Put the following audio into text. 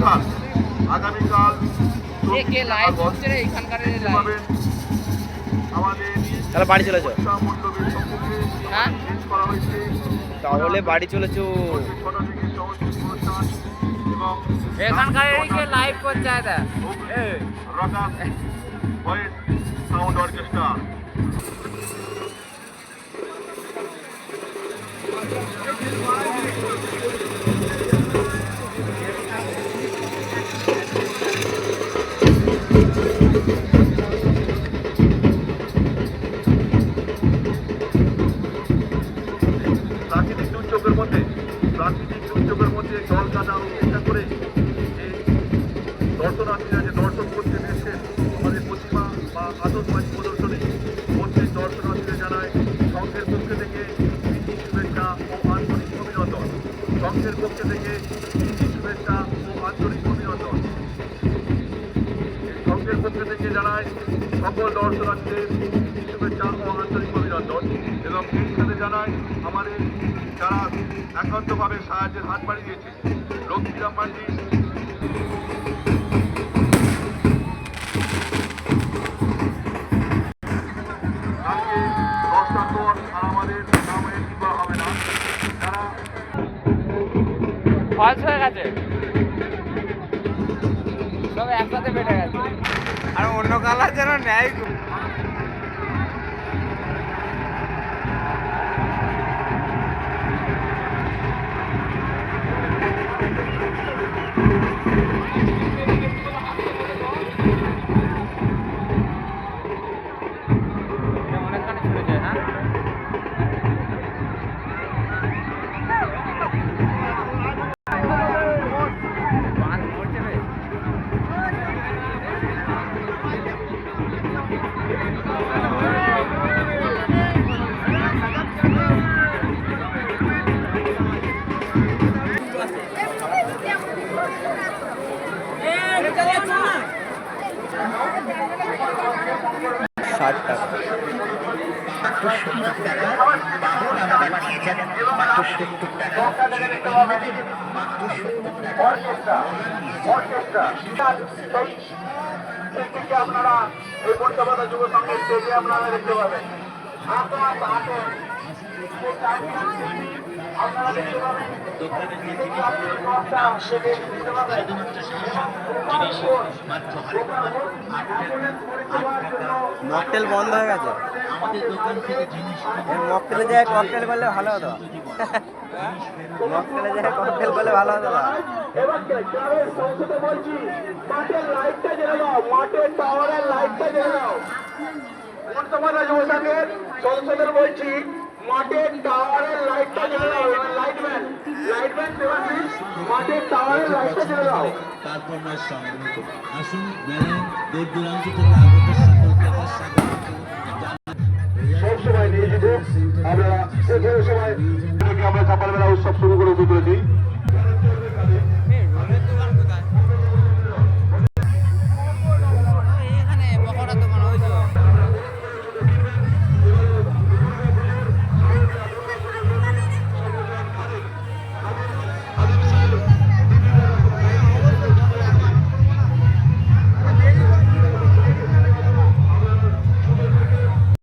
অনুষ্ঠান আগামীকাল এ কে live August হচ্ছে রে এখানকার লাইভ পাবেন আমাদের তাহলে বাড়ি চলেছ উৎসব মণ্ডপের সম্মুখে হ্যাঁ শেষ করা হয়েছে তাহলে বাড়ি চলেছো ছটা থেকে সংস্কৃতি অনুষ্ঠান এবং এখানকার কে লাইভ করছে এটা রকাস ভয়েস সাউন্ড অর্কেস্ট্রা প্রাকৃতিক প্রাকৃতিক দুর্যোগের মধ্যে জল কাটা উপেক্ষা করে যে দর্শনার্থীরা যে দর্শন করতে এসেছেন, আমাদের প্রতিমা বা আতঙ্কবাদী প্রদর্শনী মধ্যে দর্শনার্থীরা জানায় সংঘের পক্ষ থেকে শুভেচ্ছা ও আন্তরিক অভিনন্দন। সংঘের পক্ষ থেকে থেকে জানায় সকল দর্শনার্থীদের প্রীতি শুভেচ্ছা ও আন্তরিক অভিনন্দন। এবং এই সাথে জানায় আমাদের যারা একান্তভাবে সাহায্যের হাত বাড়িয়ে দিয়েছে না। যারা ফলস হয়ে গেছে। সব একসাথে বেটে গেছে। আর অন্য কালার যেন নেয় ষাট আপনারা এই পঞ্চপদা যুব সংঘের আপনারা দেখতে পাবেন মকটেল বন্ধ হয়ে গেছে? মকটেলে যায় ককটেল করলে ভালো হতো। মকটেলে যায় ককটেল করলে ভালো হতো মাঠের টাওয়ারের লাইটটা দাও পঞ্চপদা যুব সংঘের বলছি মাঠের টাওয়ারের লাইটটা জেলে দাও লাইটম্যান লাইটম্যান দেবাশিস মাঠের টাওয়ারের লাইটটা জেলে দাও তারপর সংগ্রহ আসুন মেলায় দূর দূরান্ত থেকে আগত সকলকে স্বাগত। সব সময় নিয়োজিত আমরা এখানে সময় আমরা সকালবেলা উৎসব শুরু করে তুলেছি